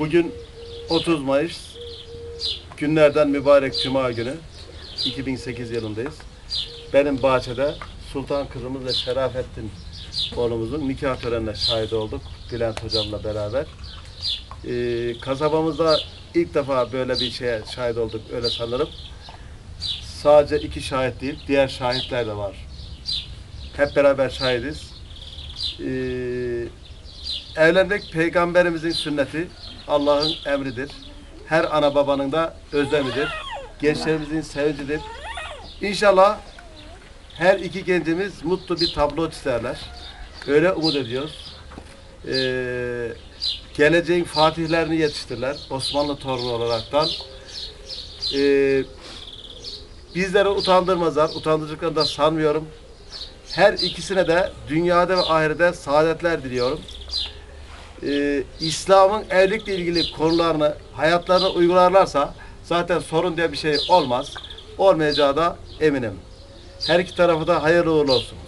Bugün 30 Mayıs günlerden mübarek Cuma günü 2008 yılındayız. Benim bahçede Sultan kızımız ve Şerafettin oğlumuzun nikah törenine şahit olduk. Bülent hocamla beraber. Ee, kasabamızda ilk defa böyle bir şeye şahit olduk öyle sanırım. Sadece iki şahit değil, diğer şahitler de var. Hep beraber şahidiz. Ee, evlenmek peygamberimizin sünneti, Allah'ın emridir. Her ana babanın da özlemidir. Gençlerimizin sevincidir. İnşallah her iki gencimiz mutlu bir tablo çizerler. Öyle umut ediyoruz. Ee, geleceğin fatihlerini yetiştirirler. Osmanlı torunu olaraktan. Ee, bizleri utandırmazlar. Utandıracaklarını da sanmıyorum. Her ikisine de dünyada ve ahirete saadetler diliyorum. Ee, İslam'ın evlilikle ilgili konularını hayatlarına uygularlarsa zaten sorun diye bir şey olmaz. Olmayacağı da eminim. Her iki tarafı da hayırlı uğurlu olsun.